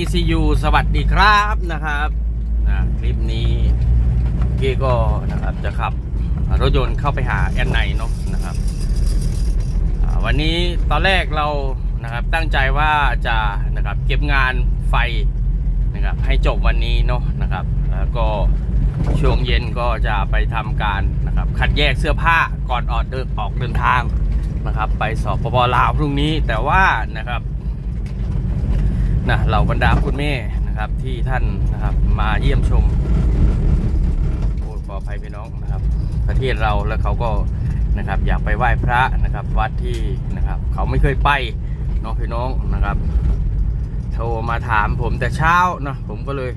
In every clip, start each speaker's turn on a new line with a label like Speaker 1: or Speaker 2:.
Speaker 1: ECU สวัสดีครับนะครับนะคลิปนี้กี้ก็นะครับจะขับรถยนต์เข้าไปหาแอนไนเนาะนะครับวันนี้ตอนแรกเรานะครับตั้งใจว่าจะนะครับเก็บงานไฟนะครับให้จบวันนี้เนาะนะครับแล้วก็ช่วงเย็นก็จะไปทำการนะครับคัดแยกเสื้อผ้าก่อนออกเดินออกเดินทางนะครับ ไปสอบปปลาวพรุ่งนี้แต่ว่านะครับ นะเหล่าบรรดาคุณแม่นะครับที่ท่านนะครับมาเยี่ยมชมโอ้ขออภัยพี่น้องนะครับ ประเทศเราแล้วเขาก็นะครับอยากไปไหว้พระนะครับวัดที่นะครับเขาไม่เคยไปเน้องพี่น้องนะครับ โทรมาถามผมแต่เช้านะผมก็เลย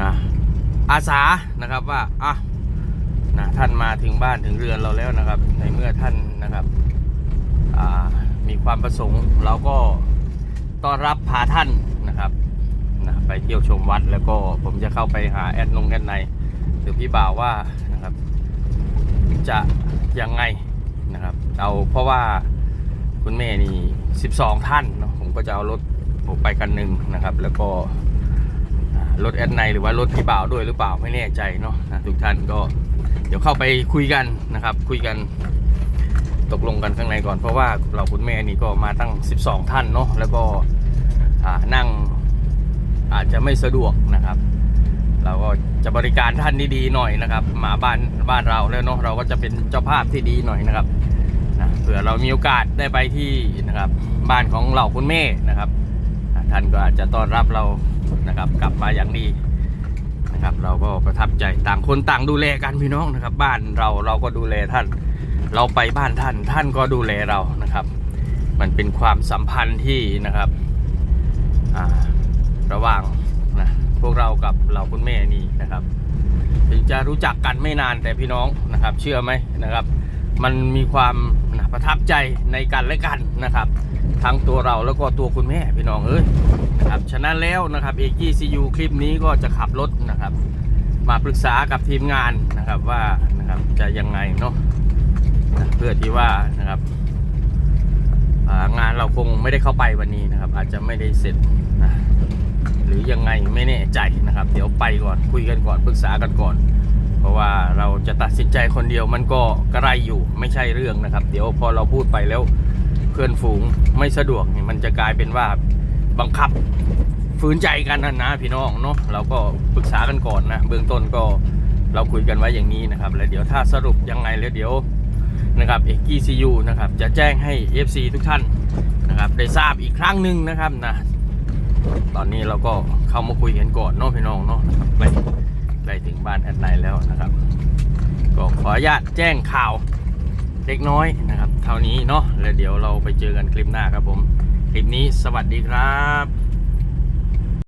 Speaker 1: นะอาสานะครับว่าอะนะท่านมาถึงบ้านถึงเรือนเราแล้วนะครับ ในเมื่อท่านนะครับมีความประสงค์เราก็ ต้อนรับพาท่านนะครับนะไปเที่ยวชมวัดแล้วก็ผมจะเข้าไปหาแอดนงแอดในหรือพี่บ่าวว่านะครับจะยังไงนะครับเอาเพราะว่าคุณแม่นี่ 12 ท่านเนาะผมก็จะเอารถผมไปกันหนึ่งนะครับ แล้วก็รถแอดในหรือว่ารถพี่บ่าวด้วยหรือเปล่าไม่แน่ใจเนาะนะทุกท่านก็เดี๋ยวเข้าไปคุยกันนะครับ คุยกัน ตกลงกันข้างในก่อน เพราะว่าเราคุณแม่นี่ก็มาตั้ง 12 ท่านเนาะแล้วก็นั่งอาจจะไม่สะดวกนะครับ เราก็จะบริการท่านดีๆหน่อยนะครับมาบ้านบ้านเราแล้วเนาะเราก็จะเป็นเจ้าภาพที่ดีหน่อยนะครับนะเผื่อเรามีโอกาสได้ไปที่นะครับ บ้านของเราคุณแม่นะครับท่านก็อาจจะต้อนรับเรานะครับ กลับมาอย่างดีนะครับ เราก็ประทับใจต่างคนต่างดูแลกันพี่น้องนะครับ บ้านเราเราก็ดูแลท่าน เราไปบ้านท่านท่านก็ดูแลเรานะครับ มันเป็นความสัมพันธ์ที่นะครับอ่าระหว่างนะพวกเรากับเราคุณแม่นี่นะครับ ถึงจะรู้จักกันไม่นานแต่พี่น้องนะครับ เชื่อไหมนะครับ มันมีความนะประทับใจในกันและกันนะครับ ทั้งตัวเราแล้วก็ตัวคุณแม่พี่น้องเอ้ยนะครับฉะนั้นแล้วนะครับเอกีซียูคลิปนี้ก็จะขับรถนะครับ มาปรึกษากับทีมงานนะครับว่านะครับจะยังไงเนาะ เพื่อที่ว่านะครับงานเราคงไม่ได้เข้าไปวันนี้นะครับ อาจจะไม่ได้เสร็จนะหรือยังไงไม่แน่ใจนะครับ เดี๋ยวไปก่อนคุยกันก่อนปรึกษากันก่อน เพราะว่าเราจะตัดสินใจคนเดียวมันก็กระไรอยู่ไม่ใช่เรื่องนะครับ เดี๋ยวพอเราพูดไปแล้วเพื่อนฝูงไม่สะดวกเนี่ยมันจะกลายเป็นว่าบังคับฝืนใจกันนะนะพี่น้องเนาะเราก็ปรึกษากันก่อนนะเบื้องต้นก็เราคุยกันไว้อย่างนี้นะครับ แล้วเดี๋ยวถ้าสรุปยังไงแล้วเดี๋ยว นะครับเอกกี้ซียูนะครับจะแจ้งให้ FC ทุกท่านนะครับได้ทราบอีกครั้งหนึ่งนะครับนะตอนนี้เราก็เข้ามาคุยกันก่อนเนาะพี่น้องเนาะนะครับใกล้ถึงบ้านแอดไลน์แล้วนะครับ ก็ขออนุญาตแจ้งข่าวเล็กน้อยนะครับ เท่านี้เนาะแล้วเดี๋ยวเราไปเจอกันคลิปหน้าครับผม คลิปนี้สวัสดีครับ